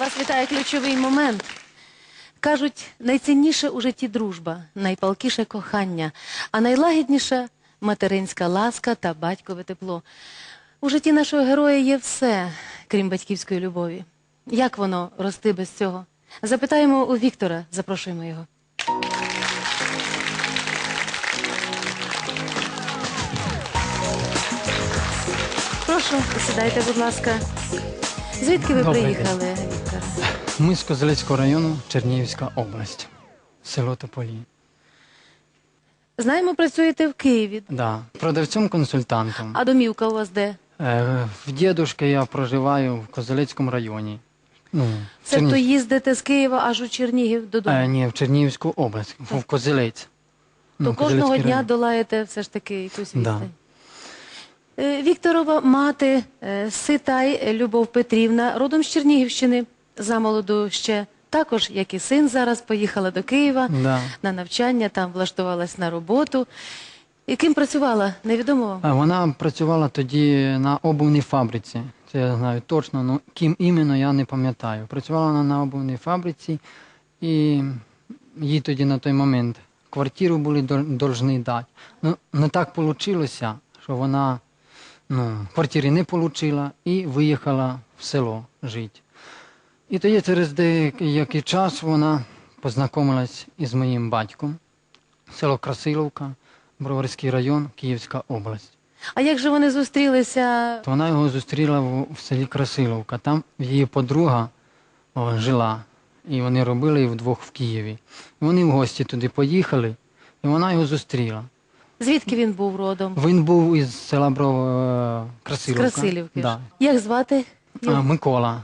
Вас вітає ключовий момент. Кажуть, найцінніше у житті дружба, найпалкіше кохання, а найлагідніша материнська ласка та батькове тепло. У житті нашого героя є все, крім батьківської любові. Як воно рости без цього? Запитаємо у Віктора, запрошуємо його. Прошу, сідайте, будь ласка. Звідки ви Добрий приїхали? Ми з Козелецького району, Чернігівська область, село Тополі. Знаємо, працюєте в Києві. Да. Продавцем-консультантом. А домівка у вас де? Е, в дідушки я проживаю в Козелецькому районі. Ну, в Це Чернігів- то їздите з Києва аж у Чернігів додому. Е, ні, в Чернігівську область, в Козелець. то Ну, кожного Козелецький дня район. долаєте все ж таки якусь Да. відстань. Е, Вікторова мати е, Ситай Любов Петрівна, родом з Чернігівщини, замолоду ще також, як і син, зараз поїхала до Києва Да. на навчання, там влаштувалась на роботу. І ким працювала, невідомо вам? А вона працювала тоді на обувній фабриці. Це я знаю точно, ну ким іменно я не пам'ятаю. Працювала вона на обувній фабриці, і їй тоді на той момент квартиру були дол- должны дати. Ну, не так вийшло, що вона ну, квартири не отримала і виїхала в село жити. І тоді через деякий час вона познайомилась із моїм батьком, село Красиловка, Броварський район, Київська область. А як же вони зустрілися? То вона його зустріла в, в селі Красиловка. Там її подруга о, жила, і вони робили і вдвох в Києві. І вони в гості туди поїхали, і вона його зустріла. Звідки він був родом? Він був із села Бров е, З Красилівки. ж. Да. Як звати? А, Микола.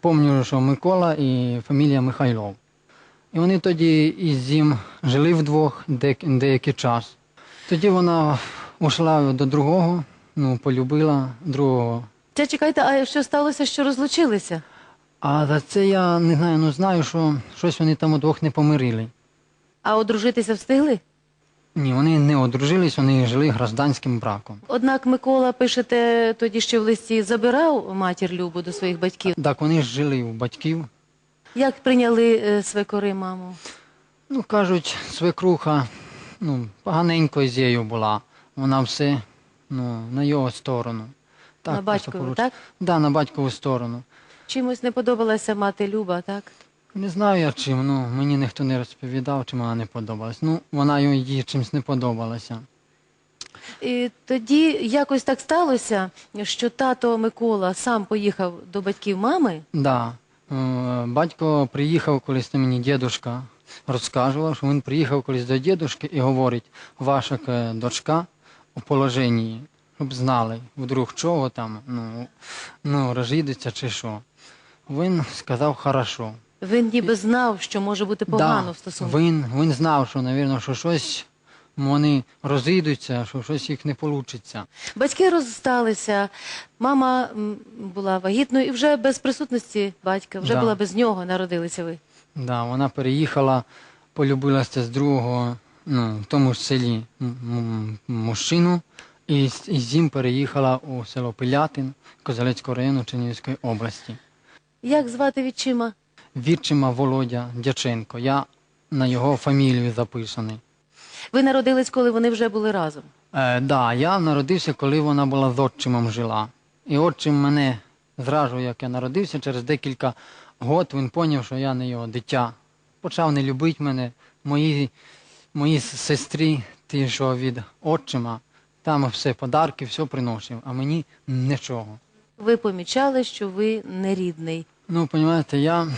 Помню, що Микола і фамілія Михайлов. І вони тоді із ним жили вдвох деякий час. Тоді вона ушла до другого, ну, полюбила другого. Це чекайте, а що сталося, що розлучилися? А за це я не знаю, ну знаю, що щось вони там удвох не помирили. А одружитися встигли? Ні, вони не одружились, вони жили гражданським браком. Однак Микола, пишете тоді ще в листі, забирав матір Любу до своїх батьків. Так, вони ж жили у батьків. Як прийняли е, свекори маму? Ну, кажуть, свекруха ну, поганенько з нею була. Вона все ну, на його сторону. На просто батькову, получ- так? Да, на батькову сторону. Чимось не подобалася мати Люба, так? Не знаю я чим, ну, мені ніхто не розповідав, чим вона не подобалась. Ну, вона їй чимось не подобалася. І тоді якось так сталося, що тато Микола сам поїхав до батьків мами. Да. Е, Батько приїхав колись на мені дідушка, розказував, що він приїхав колись до дідушки і говорить, ваша е, дочка у положенні, щоб знали, вдруг чого там, ну, ну розійдеться чи що. Він сказав хорошо. Він ніби знав, що може бути погано в стосунку. Він, він знав, що, навірно, що щось вони розійдуться, що щось їх не вийде. Батьки розсталися, мама м, була вагітною і вже без присутності батька, вже Да. була без нього, народилися ви. Да, вона переїхала, полюбилася з другого, ну, в тому ж селі м- м- мужчину, і з і з ним переїхала у село Пилятин Козелецького району Чернігівської області. Як звати відчима? Вірчима Володя Дяченко. Я на його фамілію записаний. Ви народились, коли вони вже були разом. Е, да, я народився, коли вона була з отчимом жила. І отчим мене зразу, як я народився, через декілька років він зрозумів, що я не його дитя. Почав не любити мене. Мої, мої с- ті, що від отчима, там все подарки, все приносив, а мені нічого. Ви помічали, що ви не рідний. Ну, розумієте, я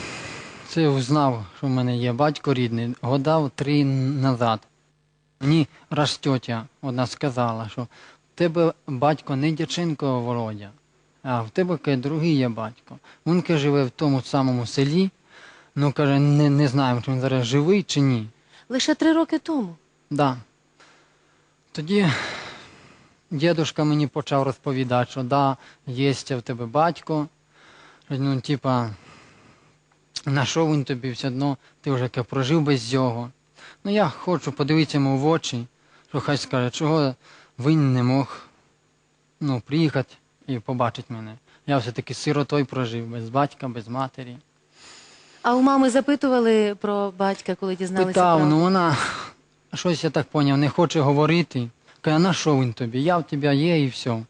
це узнав, що в мене є батько рідний, годав три назад. Мені раз тьотя одна сказала, що в тебе батько не Дяченко Володя, а в тебе каже, другий є батько. Він каже, живе в тому самому селі, ну каже, не, не знаємо, чи він зараз живий чи ні. Лише три роки тому. Да. Тоді дідушка мені почав розповідати, що да, є в тебе батько. Ну, типа, на що він тобі все одно, ти вже яке прожив без його. Ну я хочу подивитися йому в очі, що хай скаже, чого він не мог ну, приїхати і побачити мене. Я все-таки сиротою прожив, без батька, без матері. А у мами запитували про батька, коли дізналися Питав, правду? ну вона щось я так поняв, не хоче говорити. Каже, на що він тобі? Я в тебе є і все.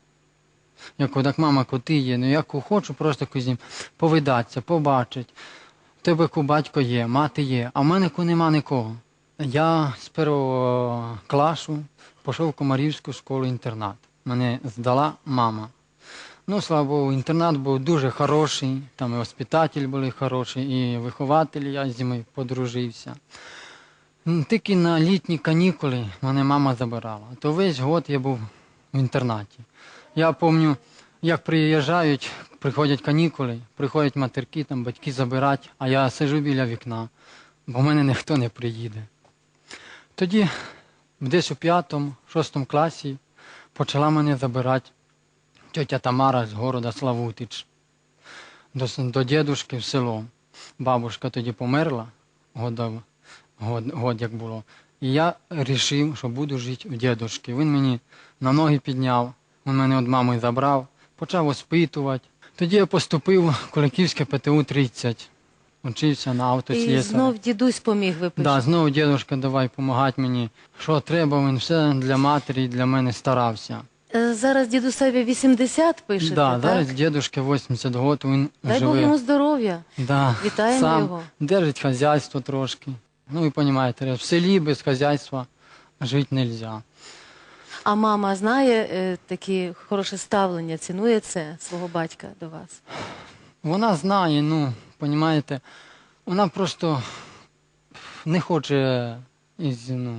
Я кажу, так мама, ко ти є. Ну я хочу просто з ним повидатися, побачити. Тебе ку батько є, мати є, а в мене ку нема нікого. Я з першого класу пішов в Комарівську школу-інтернат. Мене здала мама. Ну, слава Богу, інтернат був дуже хороший, там і воспитателі були хороші, і вихователі, я з ними подружився. Тільки на літні канікули мене мама забирала. То весь год я був в інтернаті. Я пам'ятаю, як приїжджають, приходять канікули, приходять матерки, там батьки забирати, а я сижу біля вікна, бо в мене ніхто не приїде. Тоді, десь у п'ятому, шостому класі, почала мене забирати тьотя Тамара з города Славутич до, до дідушки в село. Бабушка тоді померла, годов, год, год як було. І я вирішив, що буду жити у дідушки. Він мені на ноги підняв, він мене від мами забрав, почав оспитувати. Тоді я поступив в Куликівське ПТУ 30. Учився на І знов дідусь поміг випишити. Да, знову дідушка давай допомагати мені. Що треба, він все для матері і для мене старався. Е, Зараз дідусеві 80 пишете, да, так? зараз дідушки 80 років, він Дай Бог йому здоров'я. Да, Вітаємо сам його. держить хазяйство трошки. Ну і розумієте, в селі без хазяйства жити не можна. А мама знає е, таке хороше ставлення, цінує це свого батька до вас. Вона знає, ну, розумієте, вона просто не хоче із, ну,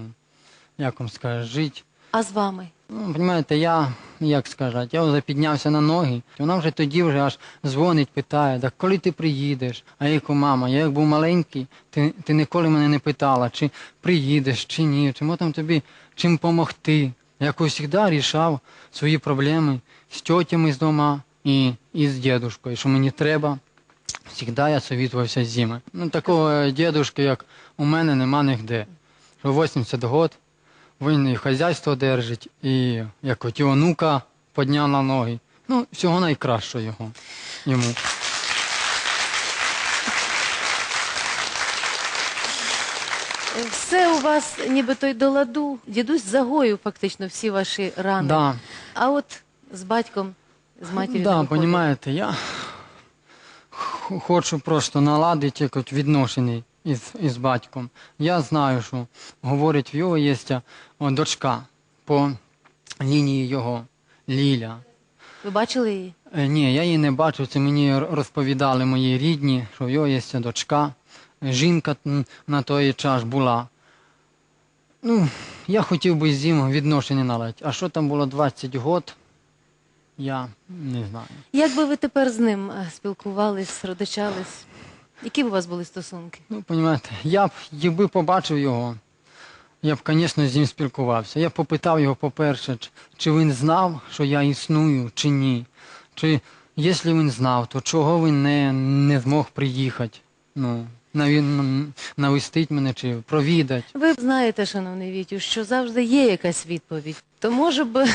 як вам скажу, жити. А з вами? Ну, розумієте, я, як сказати, я вже піднявся на ноги. Вона вже тоді вже аж дзвонить, питає, так коли ти приїдеш? А я кажу, мама, я як був маленький, ти, ти ніколи мене не питала, чи приїдеш, чи ні, чи можна тобі чим допомогти. Я як завжди рішав свої проблеми з тьотями з дома і, і з дідушкою, що мені треба. Завжди я совітувався з ними. Ну, такого дідушки, як у мене, нема нігде. Що 80 років, він і хазяйство держить, і як от його онука підняв на ноги. Ну, всього найкращого його, йому. Все у вас нібито й до ладу. Дідусь загоїв фактично всі ваші рани. Да, А от з батьком, з матір'ю. да, не виходить. розумієте, я х- хочу просто наладити якось відношення із, із батьком. Я знаю, що говорить, в його є дочка по лінії його Ліля. Ви бачили її? Е, Ні, я її не бачив. Це мені р- розповідали мої рідні, що в його є дочка. Жінка на той час була. Ну, я хотів би з ним відношення наладити. А що там було 20 років, я не знаю. Як би ви тепер з ним е, спілкувались, родичались? Які б у вас були стосунки? Ну, розумієте, я б, якби побачив його, я б, звісно, з ним спілкувався. Я б попитав його, по-перше, чи він знав, що я існую, чи ні. Чи, якщо він знав, то чого він не, не змог приїхати? Ну, наві- навістить мене чи провідати. Ви знаєте, шановний Вітю, що завжди є якась відповідь. То може б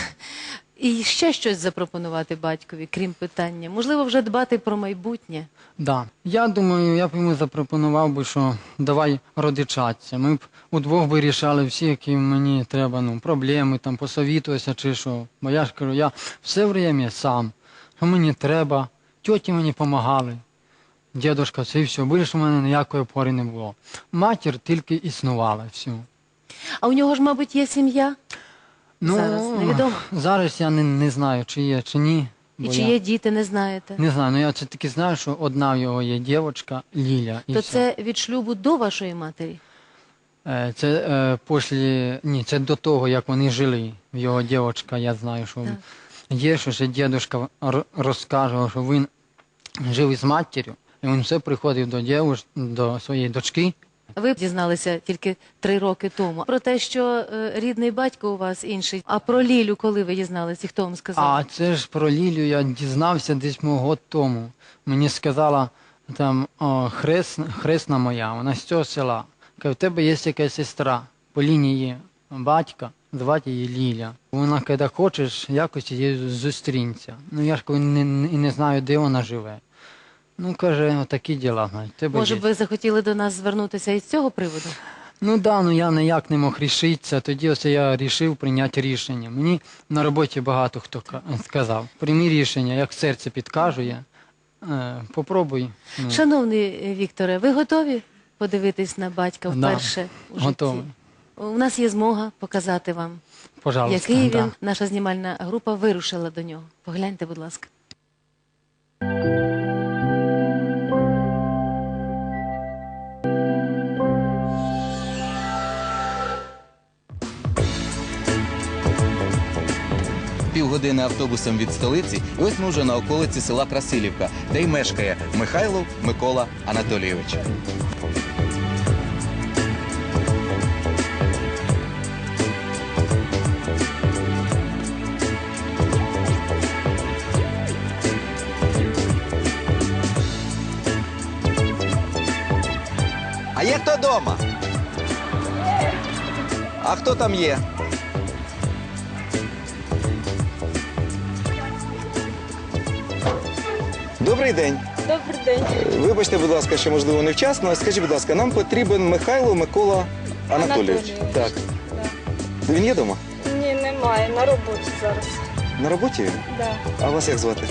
і ще щось запропонувати батькові, крім питання. Можливо, вже дбати про майбутнє. Да. Я думаю, я б йому запропонував би, що давай родичатися. Ми б удвох вирішали всі, які мені треба, ну, проблеми, там, посовітуватися чи що. Бо я ж кажу, я все время сам. Що мені треба, тьоті мені допомагали. Дідушка, все і все. Більше в мене ніякої опори не було. Матір тільки існувала все. А у нього ж, мабуть, є сім'я, Зараз невідомо. Зараз я не, не знаю, чи є, чи ні. і бо чи я є діти, не знаєте. Не знаю, ну я це таки знаю, що одна в його є дівчинка Ліля. І То все. це від шлюбу до вашої матері. Е, Це е, після, ні, це до того, як вони жили. Його дівчинка, я знаю, що Так. є, що ще дідусь розкаже, що він жив із матір'ю, і він все приходив до дівуш, до своєї дочки. Ви дізналися тільки три роки тому. Про те, що е, рідний батько у вас інший. А про Лілю, коли ви дізналися, хто вам сказав? А це ж про Лілю я дізнався десь мого год тому. Мені сказала там о, хресна, хресна моя, вона з цього села. Каже, в тебе є якась сестра по лінії батька, звати її Ліля. Вона, коли хочеш, якось її зустрінься. Ну я ж кажу, не, не, не знаю, де вона живе. Ну, каже, отакі діла, знаєте. тебе Може, є. ви захотіли до нас звернутися із цього приводу? Ну да, ну я ніяк не мог рішитися. Тоді ось я вирішив прийняти рішення. Мені на роботі багато хто ка- сказав. Прийми рішення, як серце підкажує. Е, попробуй. Ну, Шановний е, Вікторе, ви готові подивитись на батька Да, вперше у житті? готовий. У нас є змога показати вам, пожалуйста. який да. він. Наша знімальна група вирушила до нього. Погляньте, будь ласка. Півгодини автобусом від столиці, і ось ми вже на околиці села Красилівка, де й мешкає Михайлов Микола Анатолійович. А є хто вдома? А хто там є? Добрий день. Добрий день. Вибачте, будь ласка, що можливо невчасно. Скажіть, будь ласка, нам потрібен Михайло Микола Анатолійович. Анатолійович. Так. Він є вдома? Ні, немає. На роботі зараз. На роботі він? Да. А вас як звати?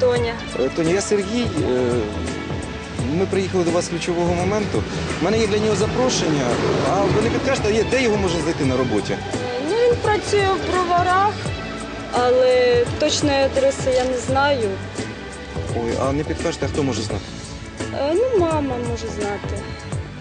Тоня. Е, Тоні, я Сергій. Е, Ми приїхали до вас з ключового моменту. У мене є для нього запрошення. А ви не підкажете, де його можна знайти на роботі? Ну, він працює в броварах, але точної адреси я не знаю. Ой, а не підкажете, а хто може знати? Е, Ну, мама може знати.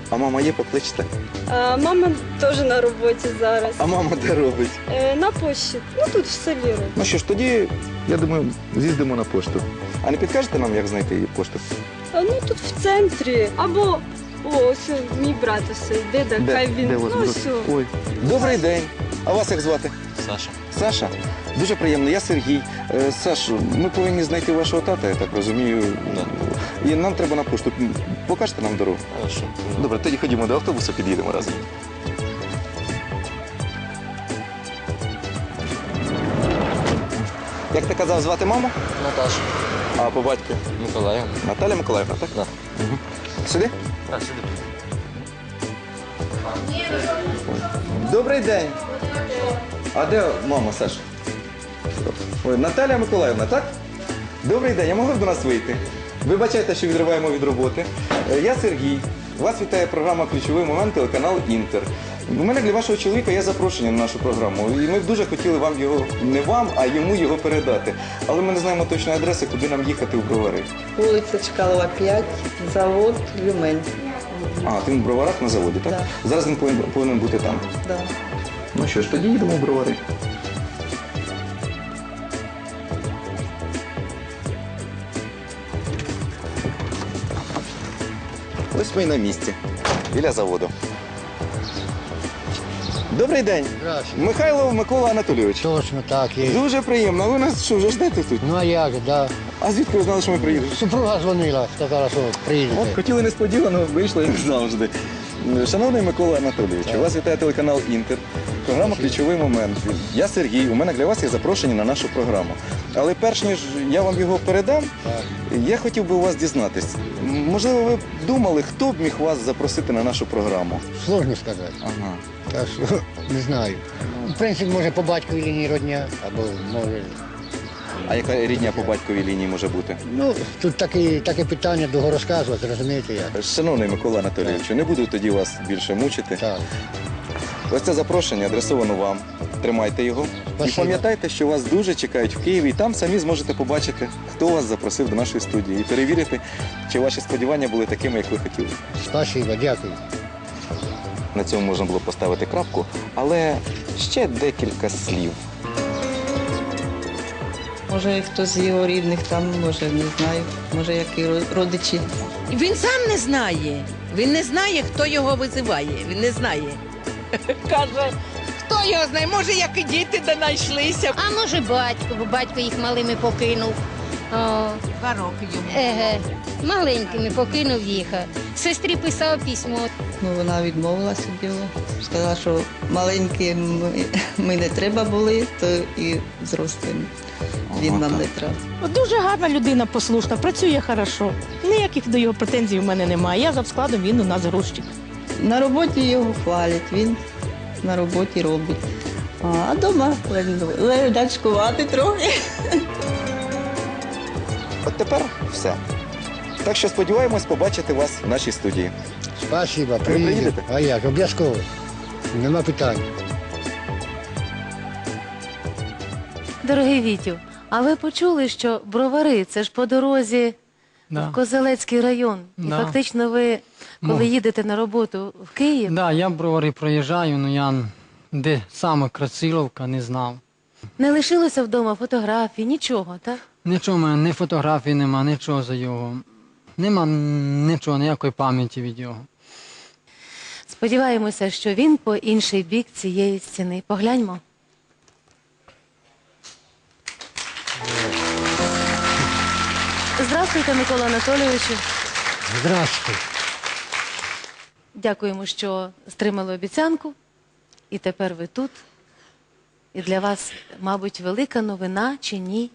А мама є, покличте. А мама теж на роботі зараз. А мама де робить? Е, На пощі. Ну тут в селі робить. Ну що ж, тоді, я думаю, з'їздимо на пошту. А не підкажете нам, як знайти її пошту? А, Ну тут в центрі. Або о, ось мій брат ось йде, да, хай він. у вас ну, брат? ось. Ой. Добрий день. А вас як звати? Саша. Саша? Дуже приємно, я Сергій. Е, Саш, ми повинні знайти вашого тата, я так розумію. І нам треба на пошту. Покажете нам дорогу. Хорошо. Добре, тоді ходімо до автобусу, під'їдемо разом. Як ти казав, звати маму? Наташа. А по батьку? Миколаївна. Наталя Миколаївна, так? Да. Сюди? А, сюди. Добрий день. А де мама, Саша? Ой, Наталя Миколаївна, так? Добрий день, я могли б до нас вийти? Вибачайте, що відриваємо від роботи. Е, Я Сергій. Вас вітає програма Ключовий момент телеканал Інтер. У мене для вашого чоловіка є запрошення на нашу програму. І ми б дуже хотіли вам його, не вам, а йому його передати. Але ми не знаємо точної адреси, куди нам їхати у бровари. Вулиця Чкалова, 5, завод Люмень. А, ти в броварах на заводі, так? Да. Зараз він повинен, повинен бути там. Да. Що ж, тоді їдемо в бровари. Ось ми й на місці, біля заводу. Добрий день. Здравствуйте. Михайлов Микола Анатолійович. Точно так є. Дуже приємно. А ви нас що, вже ждете тут? Ну а як, да. А звідки ви знали, що ми приїдемо? Супруга дзвонила, сказала, що От приїдете. хотіли несподівано, вийшло як завжди. Шановний Микола Анатолійович, вас вітає телеканал Інтер. Програма Ключовий момент. Я Сергій. У мене для вас є запрошення на нашу програму. Але перш ніж я вам його передам, я хотів би у вас дізнатись. Можливо, ви б думали, хто б міг вас запросити на нашу програму? Сложно сказати. Ага. Так що не знаю. В принципі, може по батьковій лінії родня, або може. А яка рідня по батьковій лінії може бути? Ну, тут таке, таке питання довго розказувати, розумієте як? Шановний Микола Анатолійович, не буду тоді вас більше мучити. Так. Ось це запрошення адресовано вам. Тримайте його. І пам'ятайте, що вас дуже чекають в Києві, і там самі зможете побачити, хто вас запросив до нашої студії, і перевірити, чи ваші сподівання були такими, як ви хотіли. Спасибо, дякую. На цьому можна було поставити крапку, але ще декілька слів. Може, хтось з його рідних там, може, не знаю, може, які ро- родичі. Він сам не знає. Він не знає, хто його визиває. Він не знає. Каже, хто його знає, може, як і діти де знайшлися. А може батько, бо батько їх малими покинув. О, Два роки йому. еге, маленькими покинув їх. Сестрі писав письмо. Ну, вона відмовилася від його. Сказала, що маленькі ми, ми не треба були, то і зростемо. Він нам не треба. Дуже гарна людина послушна, працює хорошо. Ніяких до його претензій у мене немає. Я за складом він у нас грузчик. На роботі його хвалять, він на роботі робить. А вдома ледачкувати трохи. От тепер все. Так що сподіваємось побачити вас в нашій студії. Спасибо, приїдете? приїдете. А як, обов'язково. Нема питань. Дорогий Вітю, а ви почули, що бровари це ж по дорозі Да. в Козелецький район. І Да. фактично ви, коли Ну. їдете на роботу в Київ, Да, я бровари проїжджаю, але я де саме Красиловка не знав. не лишилося вдома фотографій, нічого, так? Нічого в мене, ні фотографій нема, нічого за його. Нема нічого, ніякої пам'яті від його. Сподіваємося, що він по інший бік цієї стіни. Погляньмо. Здравствуйте, Микола Анатолійовичу. Здравствуйте. Дякуємо, що стримали обіцянку. І тепер ви тут. І для вас, мабуть, велика новина чи ні,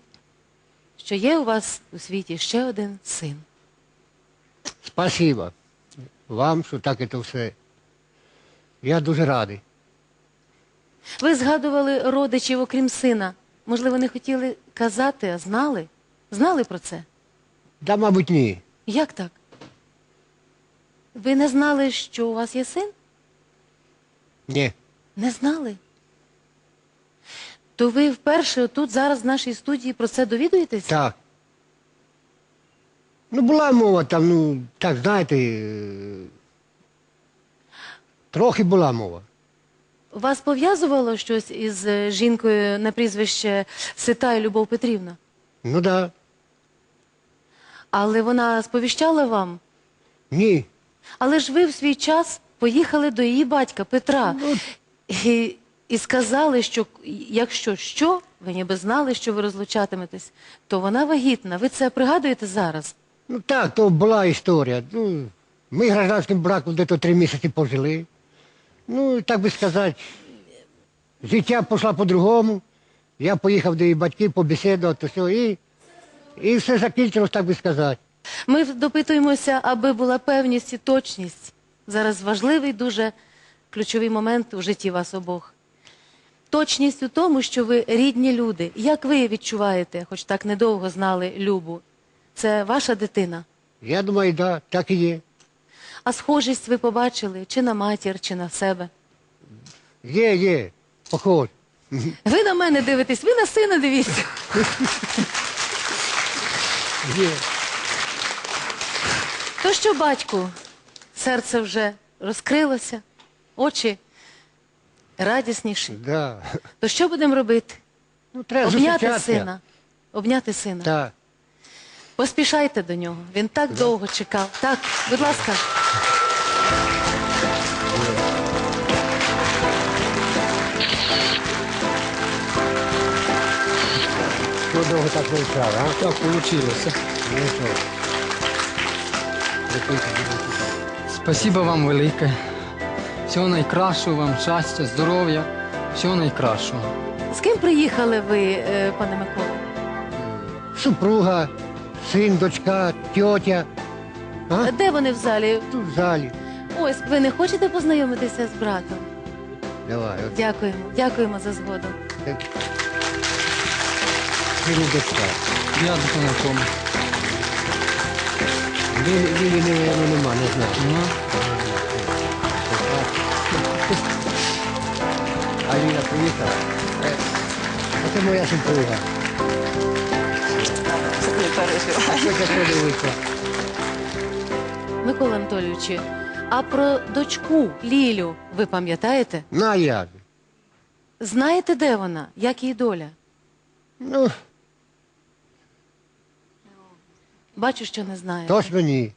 що є у вас у світі ще один син. Спасибо вам, що так це все. Я дуже радий. Ви згадували родичів, окрім сина. Можливо, не хотіли казати, а знали? Знали про це? Да, мабуть, ні. Як так? Ви не знали, що у вас є син? Ні. Не знали? То ви вперше тут зараз в нашій студії про це довідуєтесь? Так. Ну, була мова там, ну, так, знаєте, е, трохи була мова. Вас пов'язувало щось із е, жінкою на прізвище Ситай Любов Петрівна? Ну да. Але вона сповіщала вам? Ні. Але ж ви в свій час поїхали до її батька Петра і, і сказали, що якщо що, ви ніби знали, що ви розлучатиметесь, то вона вагітна. Ви це пригадуєте зараз? Ну так, то була історія. Ну, ми гражданським браком десь три місяці пожили. Ну, так би сказати, життя пішло по-другому. Я поїхав до її батьків, побесідував, то все, і, і все закінчилось, так би сказати. Ми допитуємося, аби була певність і точність. Зараз важливий дуже ключовий момент у житті вас обох. Точність у тому, що ви рідні люди. Як ви відчуваєте, хоч так недовго знали Любу? Це ваша дитина. Я думаю, да, так і є. А схожість ви побачили чи на матір, чи на себе? Є, є, похож. Ви на мене дивитесь, ви на сина дивіться. Є. То що, батьку, серце вже розкрилося, очі радісніші. Да. То що будемо робити? Ну, треба Обняти зустрічатися. сина. Обняти сина. Так. Поспішайте до нього. Він так довго чекав. Так, будь ласка. Що довго так вивчав, а? Так вийшло. Ну що? Спасибо вам велике. Всього найкращого вам, щастя, здоров'я, всього найкращого. З ким приїхали ви, е, пане Микола? Супруга, син, дочка, тьотя. А? Де вони в залі? Тут в залі. Ось, ви не хочете познайомитися з братом? Давай, от Дякуємо, дякуємо за згоду. і дочка. Я до тому. Не, нема, не знаю. Ну, А Ліля приїхала. Е, моя супруга. Це? Микола Анатолійовичу, а про дочку Лілю ви пам'ятаєте? На як? Знаєте, де вона? Як її доля? Ну, Бачу, що не знаєте. точно ні.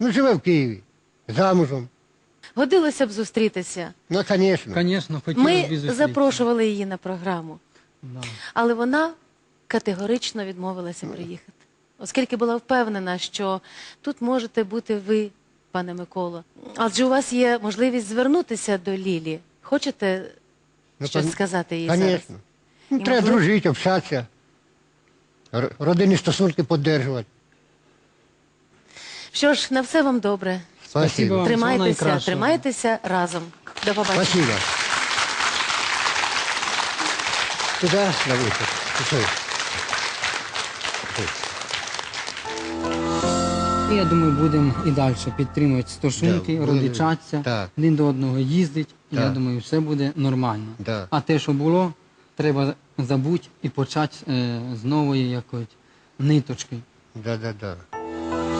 Ну, живе в Києві. Замужем. Годилося б зустрітися. Ну, звісно. звісно, хотілося б Ми зустрітися. запрошували її на програму, Да. але вона категорично відмовилася приїхати, оскільки була впевнена, що тут можете бути ви, пане Миколо. Адже у вас є можливість звернутися до Лілі. Хочете Ну, щось пон- сказати їй зараз? Звісно. Ну, І треба можливо- дружити, общатися. Р- Родинні стосунки підтримувати. Що ж, на все вам добре. Спасибо Спасибо. вам. Всього Тримайтеся, найкращого. тримайтеся разом. До побачення. Спасибо. Туда, на выход. Я думаю, будемо і далі підтримувати стосунки, Да, родичатися, так. один до одного їздити. І я Так. думаю, все буде нормально. Да. А те, що було, треба забути і почати е, з нової якоїсь ниточки. Да, да, да.